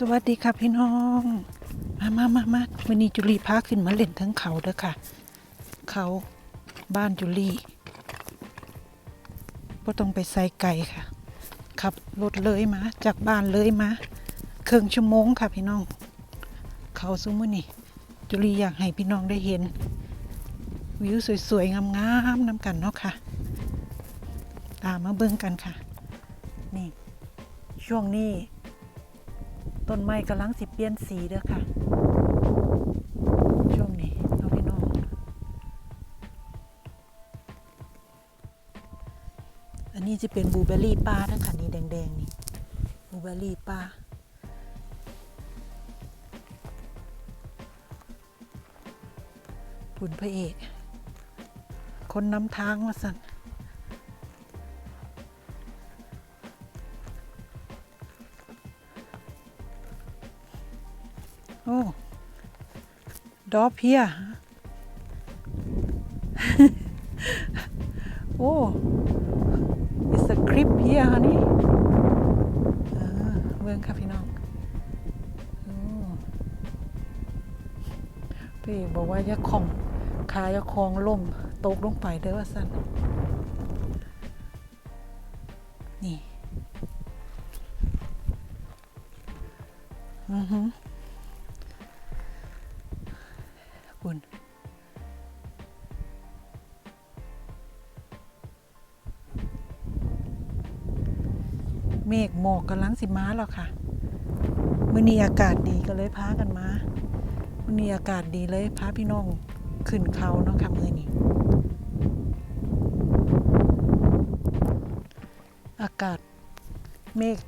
สวัสดีค่ะพี่น้อง มามามามาวันนี้จุลีพาขึ้นมาเล่นทั้งเขาเด้อค่ะ เขาบ้านจุลีก็ต้องไปใส่ไก่ค่ะ ขับรถเลยมา จากบ้านเลยมาครึ่งชั่วโมงค่ะพี่น้อง เขาซุ้มนี่ จุลีอยากให้พี่น้องได้เห็น วิวสวยๆงามๆน้ำกันเนาะค่ะ ตามมาเบิ่งกันค่ะ นี่ ช่วงนี้ ต้นไม้กำลังสิเปลี่ยนสีเด้อค่ะ ช่วงนี้น้องพี่น้องอันนี้จะเป็นบูเบอร์รี่ป้าเด้อค่ะนี่แดงๆนี่บูเบอร์รี่ป้าปุ่นพระเอก คนนำทางมาสั่น ดอเพีย โอ้ it's a creep here honey เออเมืองค่ะพี่น้องพี่บอกว่าย่าของขายาคองล่มตกลงไปเด้อว่าสั่นนี่ อือฮึ เมฆหมอกกำลังสิมาแล้วค่ะมื้อนี้อากาศดีก็เลยพากันมามื้อนี้อากาศดีเลยพาพี่น้องขึ้นเขาเนาะค่ะมื้อนี้อากาศเมฆ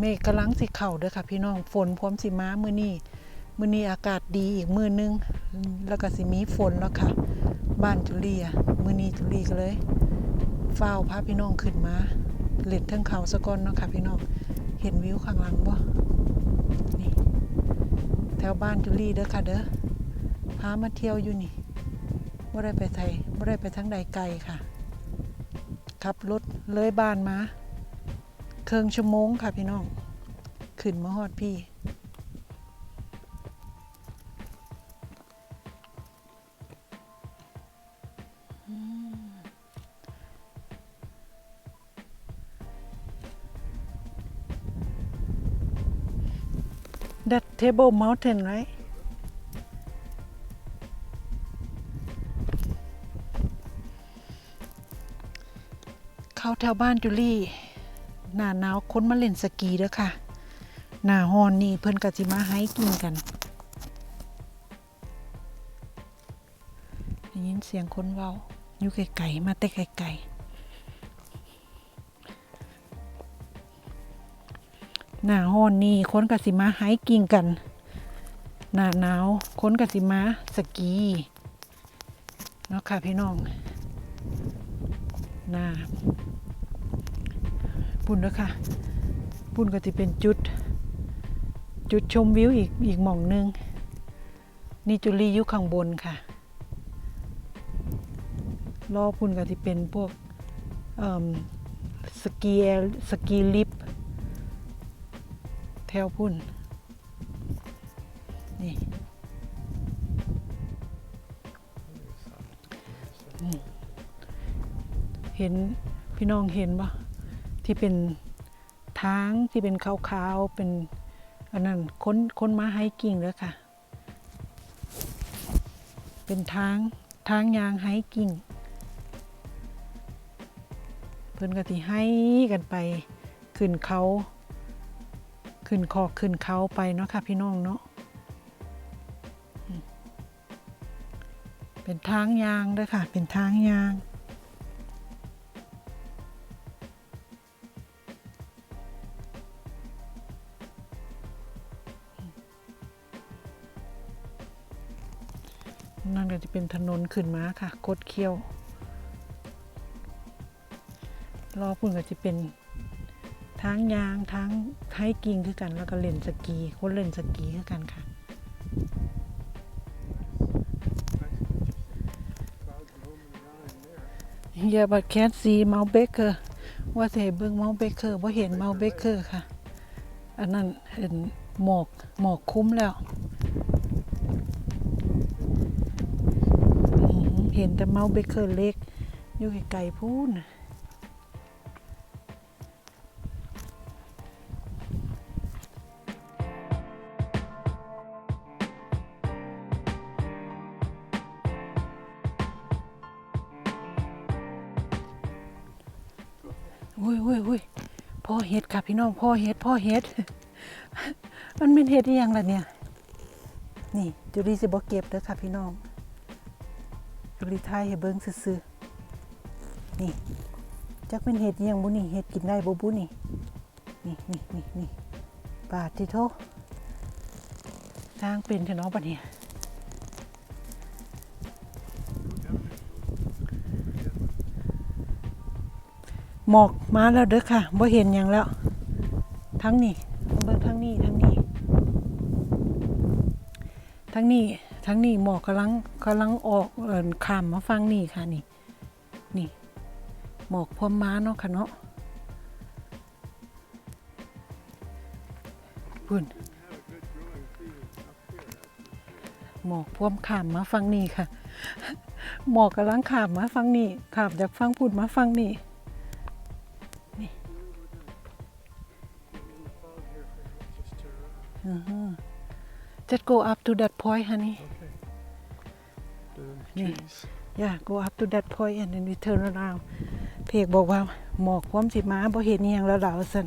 เมฆกำลังสิเข้าเด้อค่ะ พี่น้องฝนพร้อมสิมามื้อนี้มื้อนี้อากาศดีอีกมื้อนึง แล้วก็สิมีฝนแล้วค่ะ บ้านจุลีอะมื้อนี้จุลีก็เลยฟ้าวพาพี่น้องขึ้นมา เล่นทั้งเขาสะก้อนเนาะค่ะพี่น้องเห็นวิวข้างหลังบ่นี่ แถวบ้านจุลีเด้อค่ะเด้อพามาเที่ยวอยู่นี่บ่ได้ไปไทยบ่ได้ไปทั้งใดไกลค่ะขับรถเลยบ้านมา เครื่องชั่วโมงค่ะพี่น้อง ขึ้นมาฮอดพี่ That table mountain right เข้าแถวบ้านจุลี่หน้าหนาวคนมาเล่นสกีเด้อค่ะ หน้าฮอนนี่เพิ่นก็สิมาให้กินกันได้ยินเสียงคนเว้าอยู่ไกลๆมาแต่ไกลๆ หน้าฮอนนี่คนก็สิมาให้กินกันหน้าหนาวคนก็สิมาสกีเนาะค่ะพี่น้องหน้าปุ่นด้อค่ะ ปุ่นก็จะเป็นจุด จุดชมวิวอีกอีกหม่องหนึงนี่จุลีอยู่ข้างบนค่ะรอปุ่นก็จะเป็นพวกเออสกีแอร์สกีลิฟต์ แถวพุ่น นี่เห็นพี่น้องเห็นปะที่เป็นทางที่เป็นขาวๆเป็นอันนั้นค้นค้นมาไฮกิ้งแล้วค่ะ เป็นทางทางยางไฮกิ้งเพิ่นก็ที่ให้กันไปขึ้นเขา ขึ้นคอขึ้นเขาไปเนาะค่ะพี่น้องเนาะเป็นทางยางด้วยค่ะ เป็นทางยาง นั่นก็จะเป็นถนนขึ้นมาค่ะกดเคี้ยว รอพุ่นก็จะเป็น ทางยางทางไฮกิ้งคือกัน แล้วก็เล่นสกีคนเล่นสกีคือกันค่ะ Yeah but can't see Mount Baker ว่าจะให้เบิ่ง Mount Baker บ่าเห็น Mount Baker ค่ะ อันนั้นเห็นหมอกหมอกคุ้มแล้วเห็นแต่เมาเบเกอร์เล็กอยู่ไกลๆพูนน่ะ อ้ยโอ้ยโอ้ยพ่อเฮ็ดค่ะพี่น้องพ่อเฮ็ดพ่อเฮ็ด มันเป็นเฮ็ดยังล่ะเนี่ย นี่จุลีสิบ่เก็บเด้อค่ะพี่น้อง จุลีไทยให้เบิ่งซื่อๆนี่จักเป็นเห็ดยังบุนี่เห็ดกินได้บ่บุนี่ นี่นี่นี่นี่ปาดที่โทสร้างเป็นเถอะเนาะบัดเนี่ย หมอกมาแล้วเด้อค่ะบ่เห็นหยังแล้ว ทั้งนี้เบิ่งทั้งนี้ทั้งนี้ ทั้งนี้ทั้งนี้หมอกกำลังกำลังออกเอ่อขามมาฟังนี่ค่ะนี่ นี่ หมอกพรมม้าเนาะค่ะเนาะพุ่นหมอกพร้อมขามมาฟังนี่ค่ะ หมอกกำลังขามมาฟังนี่ขามจากฟังพุ่นมาฟังนี่ อือฮึ just go up to that point honey The Yeah. trees. yeah go up to that point and then we turn around เพกบอกว่าหมอกความสิมาบ่เห็นอีหยังแล้วล่ะว่าซั่น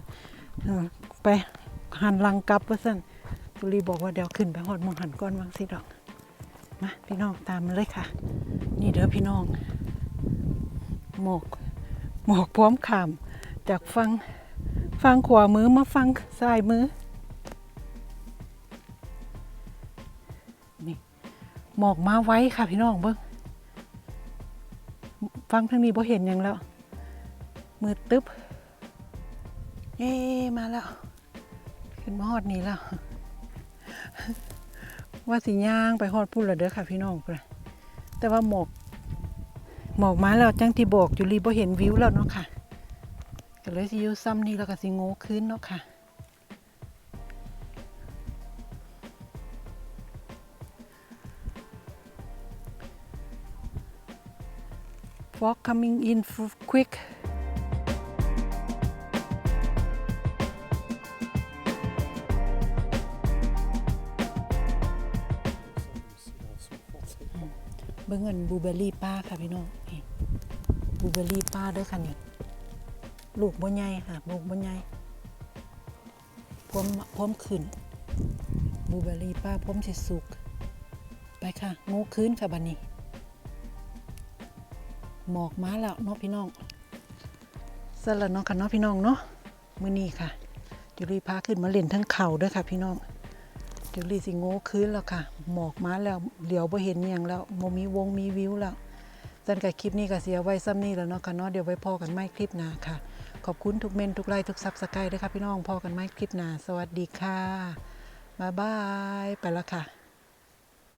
เออไปหันหลังกลับว่าซั่นตุลีบอกว่าเดี๋ยวขึ้นไปฮอดหมองหันก่อนวางสิดอกมาพี่น้องตามมาเลยค่ะ นี่เด้อพี่น้อง หมอกหมอกพร้อมขาม จากฟังฟังขวามือมาฟังซ้ายมือ หมอกมาไว้ค่ะพี่น้องเบิ่งฟังทางนี้บ่เห็นยังแล้ว มืดตึ๊บเย้มาแล้ว ขึ้นมาฮอดนี้แล้ว ว่าสิย่างไปฮอดพุ่นละเด้อค่ะพี่น้องพุ่นน่ะแต่ว่าหมอกหมอกมาแล้วจังที่บอกจุลีบ่เห็นวิวแล้วเนาะค่ะก็เลยสิอยู่ซ้ำนี่แล้วก็สิโง่ขึ้นเนาะค่ะ fog coming in quick เบิ่งเงินบูเบอร์รี่ป้าค่ะพี่น้องนี่บูเบอร์รี่ป้าด้อค่ะนี่ลูกบ่ใหญ่ค่ะลูกบ่ใหญ่พร้อมพร้อมขึ้นบูเบอร์รี่ป้าพร้อมสิสุก ไปค่ะง่คืนค่ะบัดนี้ หมอกมาแล้วเนาะพี่น้องสละเนาะค่ะเนาะพี่น้องเนาะมื้อนี้ค่ะจุลีพาขึ้นมาเล่นทั้งเขาด้วยค่ะ พี่น้องจุลีสิงโง่คืนแล้วค่ะ หมอกมาแล้วเหลียวบ่เห็นอิหยังแล้วบ่มีวงมีวิวแล้วจันกับคลิปนี้ก็เสียไว้ซ้ำนี้แล้วเนาะค่ะเนาะเดี๋ยวไว้พอกันใหม่คลิปหน้าค่ะ ขอบคุณทุกเมนทุกไลค์ทุกซับสไครต์ด้วยค่ะพี่น้องพอกันใหม่คลิปหน้าสวัสดีค่ะบ๊ายบายไปแล้วค่ะ